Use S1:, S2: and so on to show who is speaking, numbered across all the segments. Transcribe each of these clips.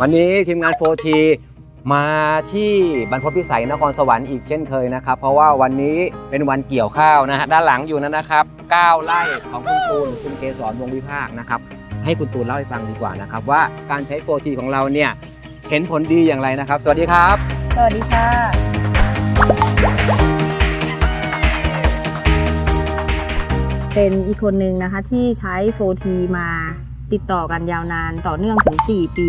S1: วันนี้ทีมงาน 4T มาที่บรรพตพิสัยนครสวรรค์อีกเช่นเคยนะครับ เพราะว่าวันนี้เป็นวันเกี่ยวข้าวนะฮะด้านหลังอยู่นั้นนะครับ9ไร่ของคุณตูนคุณเกษรวงวิภาคนะครับให้คุณตูนเล่าให้ฟังดีกว่านะครับ ว่าการใช้ 4T ของเราเนี่ยเห็นผลดีอย่างไรนะครับ สวัสดีครับ
S2: สวัสดีค่ะ เป็นอีกคนหนึ่งนะคะที่ใช้ 4T มาติดต่อกันยาวนานต่อเนื่องถึง 4 ปี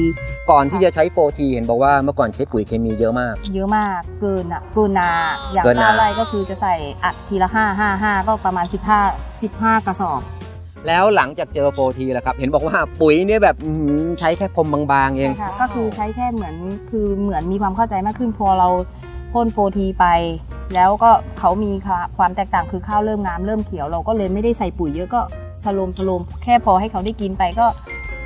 S1: ก่อนที่จะใช้ 4T เห็นบอกว่าเมื่อก่อนใช้ปุ๋ยเคมีเยอะมาก
S2: เยอะมากเกินอะเกินนาอย่าง
S1: เกินนา
S2: เก้าไร่ก็คือจะใส่อัดทีละ 5 5 5 ก็ประมาณ 15 15 กระสอบ
S1: แล้วหลังจากเจอ 4T แล้วครับ เห็นบอกว่าปุ๋ยเนี่ยแบบอื้อหือใช้แค่พรมบางๆเอง
S2: ใช่ค่ะก็คือใช้แค่เหมือนคือเหมือนมีความเข้าใจมากขึ้นพอเราพ่นโฟทีไป แล้วก็เขามีความแตกต่างคือข้าวเริ่มงามเริ่มเขียว เราก็เลยไม่ได้ใส่ปุ๋ยเยอะก็สโลมสโลมแค่พอให้เขาได้กินไปก็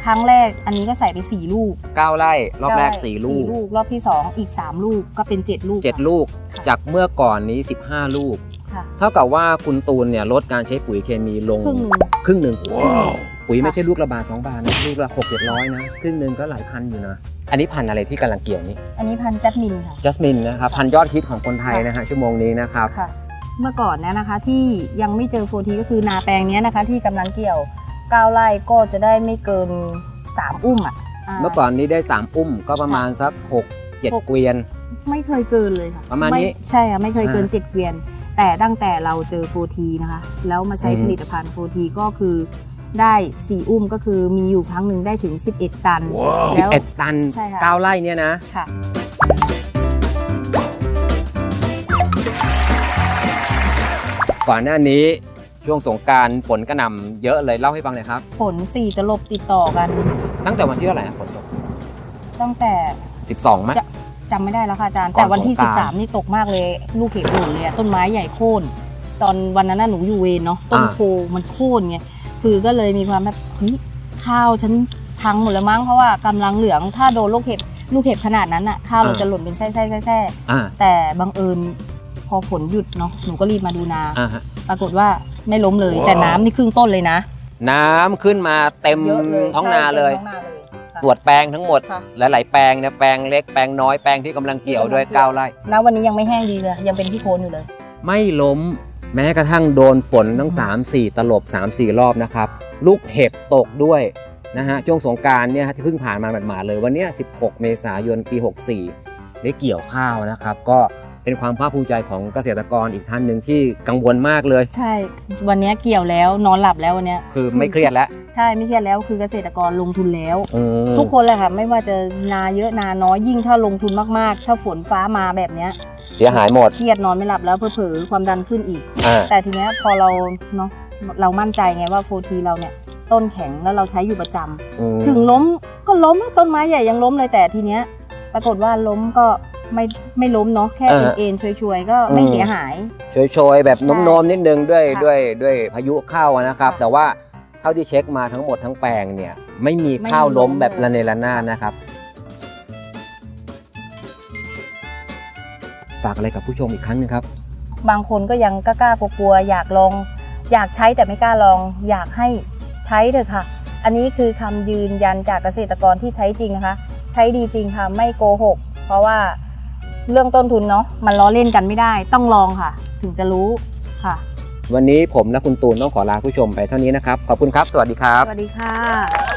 S2: ครั้งแรกอันนี้ก็ใส่ไป 4 ลูก
S1: 9 ไร่ รอบแรก
S2: ได้
S1: 4ลูก
S2: ลูก รอบที่ 2 อีก 3 ลูกก็เป็น 7 ลูก
S1: 7 ลูก
S2: ค่ะ
S1: จากเมื่อก่อนนี้ 15 ลูก
S2: ค่ะ
S1: เท่ากับว่าคุณตูนเนี่ยลดการใช้ปุ๋ยเคมีลง
S2: ครึ่งหนึ่ง
S1: ครึ่งหนึ่ง
S3: ว้าว
S1: ปุ๋ยไม่ใช่ลูกละบาทสองบาทนะลูกละหกเจ็ดร้อยนะครึ่งหนึ่งก็หลายพันอยู่นะอันนี้พันธุ์อะไรที่กำลังเกี่ยวนี่
S2: อันนี้พันจัสมินค่ะ
S1: จัสมินนะครับพันธุ์ยอดฮิตของคนไทยนะฮะชั่วโมงนี้นะครับ
S2: ค่ะ เมื่อก่อนเนี่ยนะคะที่ยังไม่เจอโฟทีก็คือนาแปลงเนี้ยนะคะ ที่กำลังเกี่ยว9ไร่ก็จะได้ไม่เกิน3อุ้มอะา
S1: เมื่อก่อนนี้ได้3อุ้มก็ประมาณสัก6
S2: หก
S1: 7เกวียน
S2: ไม่เคยเกินเลยค่ะ
S1: ประมาณนี้
S2: ไใช่ค่ะไม่เคยเกิน
S1: อ่า
S2: 7เกวียน แต่ตั้งแต่เราเจอโฟทีนะคะ แล้วมาใช้
S1: อืม
S2: ผลิตภัณฑ์โฟทีก็คือ ได้4อุ้มก็คือมีอยู่ครั้งหนึ่งได้ถึง 11 ตัน
S3: ว้าว
S2: แล้ว
S1: 11 ตัน
S2: ใช่ค่ะ
S1: 9ไร่เนี่ยนะ
S2: ค่ะ
S1: ก่อนหน้านี้ช่วงสงกรารฝนกระหน่ำเยอะเลยเล่าให้ฟังหน่อยครับ
S2: ผลสี่ตลบติดต่อกัน
S1: ตั้งแต่วันที่เท่าไหร่นะฝนตก
S2: ตั้งแต่
S1: 12มั้ย
S2: จะจำไม่ได้แล้วค่ะอาจารย์
S1: ก่อน
S2: แต่วันที่
S1: สงกรานต์
S2: 13 นี่ตกมากเลย ลูกเห็บหล่นเลยอะต้นไม้ใหญ่โค่น ตอนวันนั้นน่ะหนูอยู่เวรเนาะต้น
S1: อ่า
S2: โพมันโค่นไง คือก็เลยมีความแบบเฮ้ยข้าวฉันพังหมดแล้วมั้งเพราะว่ากำลังเหลืองถ้าโดนลูกเห็บลูกเห็บขนาดนั้นอะข้าวเราจะหล่นเป็นแส้ๆแส้
S1: อ่า
S2: ๆแต่บังเอิญพอฝนหยุดเนาะหนูก็รีบมาดูนา
S1: อ่าฮะ
S2: ปรากฏว่าไม่ล้มเลย
S3: ว้าว
S2: แต่น้ำนี่ครึ่งต้นเลยนะ
S1: น้ำขึ้นมาเต็ม
S2: เยอะเลย
S1: ท้องนาเลย
S2: ใช่ต็มท้องนาเลยค่ะ
S1: ตรวจแปลงทั้งหมด
S2: ค่ะ
S1: หลาย ๆ แปลงเนี่ยแปลงเล็กแปลงน้อยแปลงที่กำลังเกี่ยวด้วย
S2: ที่กำลังเกี่ยว
S1: 9ไร่
S2: ณวันนี้ยังไม่แห้งดีเลยยังเป็นที่โคนอยู่เลย
S1: ไม่ล้ม แม้กระทั่งโดนฝนทั้ง 3 4 ตลบ 3 4 รอบนะครับ ลูกเห็บตกด้วยนะฮะช่วงสงกรารเนี่ยฮะที่เพิ่งผ่านมาหมาดๆเลยวันเนี้ย16 เมษายนปี 64 ได้เกี่ยวข้าวนะครับ ก็ เป็นความภาคภูมิใจของเกษตรกรอีกท่านหนึ่งที่กังวลมากเลย
S2: ใช่ วันนี้เกี่ยวแล้วนอนหลับแล้ววันเนี้ย
S1: คือไม่เครียดแล้ว
S2: ใช่ไม่เครียดแล้วคือเกษตรกรลงทุนแล้ว
S1: อืม
S2: ทุกคนเลยค่ะไม่ว่าจะนาเยอะนาน้อยยิ่งถ้าลงทุนมากๆ ถ้าฝนฟ้ามาแบบเนี้ย
S1: เสียหายหมด
S2: เครียดนอนไม่หลับแล้วเผลอๆความดันขึ้นอีก
S1: อ่า
S2: แต่ทีเนี้ยพอเราเนาะเรามั่นใจไงว่าโฟทีเราเนี่ยต้นแข็งแล้วเราใช้อยู่ประจำ
S1: อืม
S2: ถึงล้มก็ล้มต้นไม้ใหญ่ยังล้มเลยแต่ทีเนี้ยปรากฏว่าล้มก็ ไม่ไม่ล้มเนาะแค่
S1: อ่า
S2: เอ็นๆช่วยๆก็ไม่
S1: อืม
S2: เสียหาย
S1: โชยๆแบบ
S2: ใช่
S1: โน้มๆนิดนึงด้วย
S2: ค่ะ
S1: ด้วยด้วยพายุเข้าอะนะครับ
S2: ค่ะ
S1: แต่ว่าเท่าที่เช็คมาทั้งหมดทั้งแปลงเนี่ยไม่มี
S2: ไม่มี
S1: ข้าวล้ม
S2: ล้ม
S1: แบบ
S2: เลย
S1: ระเนระนาดนะครับฝากอะไรกับผู้ชมอีกครั้งหนึงครับ
S2: บางคนก็ยังกล้าๆกลัวๆอยากลอง อยากใช้แต่ไม่กล้าลอง อยากให้ใช้เถอะค่ะ อันนี้คือคำยืนยันจากเกษตรกรที่ใช้จริงนะคะ ใช้ดีจริงค่ะไม่โกหก เพราะว่า เรื่องต้นทุนเนาะมันล้อเล่นกันไม่ได้ ต้องลองค่ะ ถึงจะรู้ค่ะ
S1: วันนี้ผมและคุณตูนต้องขอลาผู้ชมไปเท่านี้นะครับ ขอบคุณครับ สวัสดีครับ
S2: สวัสดีค่ะ